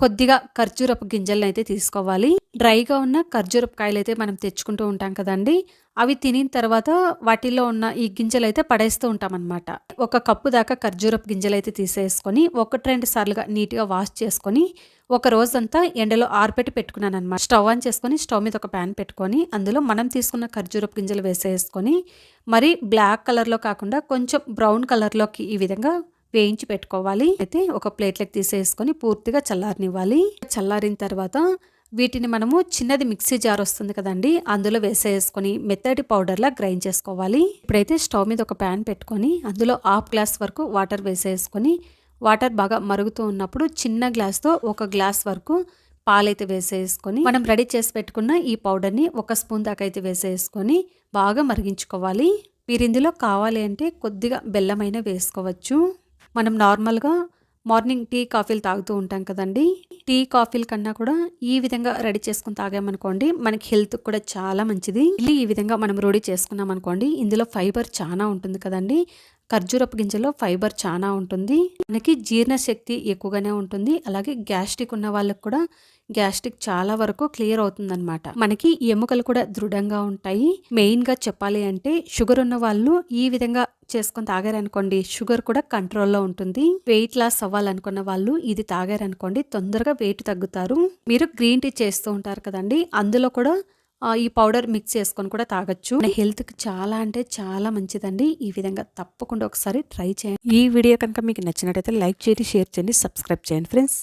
కొద్దిగా ఖర్జూరపు గింజలను అయితే తీసుకోవాలి. డ్రైగా ఉన్న ఖర్జూరపు కాయలు అయితే మనం తెచ్చుకుంటూ ఉంటాం కదండి. అవి తినిన తర్వాత వాటిలో ఉన్న ఈ గింజలు అయితే పడేస్తూ ఉంటాం అనమాట ఒక కప్పు దాకా ఖర్జూరపు గింజలు అయితే తీసేసుకొని ఒకటి రెండు సార్లుగా నీట్గా వాష్ చేసుకొని ఒక రోజంతా ఎండలో ఆరబెట్టి పెట్టుకున్నాను అనమాట స్టవ్ ఆన్ చేసుకొని స్టవ్ మీద ఒక ప్యాన్ పెట్టుకొని అందులో మనం తీసుకున్న ఖర్జూరపు గింజలు వేసేసుకొని మరి బ్లాక్ కలర్లో కాకుండా కొంచెం బ్రౌన్ కలర్లోకి ఈ విధంగా వేయించి పెట్టుకోవాలి. అయితే ఒక ప్లేట్లోకి తీసేసుకొని పూర్తిగా చల్లారనివ్వాలి. చల్లారిన తర్వాత వీటిని మనము చిన్నది మిక్సీ జార్ వస్తుంది కదండి అందులో వేసేసుకొని మెత్తటి పౌడర్లా గ్రైండ్ చేసుకోవాలి. ఇప్పుడైతే స్టవ్ మీద ఒక ప్యాన్ పెట్టుకొని అందులో హాఫ్ గ్లాస్ వరకు వాటర్ వేసేసుకొని వాటర్ బాగా మరుగుతూ ఉన్నప్పుడు చిన్న గ్లాస్తో ఒక గ్లాస్ వరకు పాలైతే వేసేసుకొని మనం రెడీ చేసి పెట్టుకున్న ఈ పౌడర్ని ఒక స్పూన్ దాకా అయితే వేసేసుకొని బాగా మరిగించుకోవాలి. మీరు ఇందులో కావాలి అంటే కొద్దిగా బెల్లమైన వేసుకోవచ్చు. మనం నార్మల్గా మార్నింగ్ టీ కాఫీలు తాగుతూ ఉంటాం కదండి. టీ కాఫీల కన్నా కూడా ఈ విధంగా రెడీ చేసుకుని తాగామనుకోండి మనకి హెల్త్ కూడా చాలా మంచిది. ఇల్లు ఈ విధంగా మనం రెడీ చేసుకున్నాం అనుకోండి ఇందులో ఫైబర్ చాలా ఉంటుంది కదండి. ఖర్జూరపు గింజలో ఫైబర్ చాలా ఉంటుంది. మనకి జీర్ణశక్తి ఎక్కువగానే ఉంటుంది. అలాగే గ్యాస్ట్రిక్ ఉన్న వాళ్ళకు కూడా గ్యాస్ట్రిక్ చాలా వరకు క్లియర్ అవుతుందన్నమాట. మనకి ఎముకలు కూడా దృఢంగా ఉంటాయి. మెయిన్గా చెప్పాలి అంటే షుగర్ ఉన్న వాళ్ళు ఈ విధంగా చేసుకొని తాగారనుకోండి షుగర్ కూడా కంట్రోల్లో ఉంటుంది. వెయిట్ లాస్ అవ్వాలనుకున్న వాళ్ళు ఇది తాగారనుకోండి తొందరగా వెయిట్ తగ్గుతారు. మీరు గ్రీన్ టీ చేస్తూ ఉంటారు కదండి అందులో కూడా ఈ పౌడర్ మిక్స్ చేసుకొని కూడా తాగొచ్చు. మన హెల్త్కి చాలా అంటే చాలా మంచిదండి. ఈ విధంగా తప్పకుండా ఒకసారి ట్రై చేయండి. ఈ వీడియో కనుక మీకు నచ్చినట్టయితే లైక్ చేయండి షేర్ చేయండి సబ్స్క్రైబ్ చేయండి ఫ్రెండ్స్.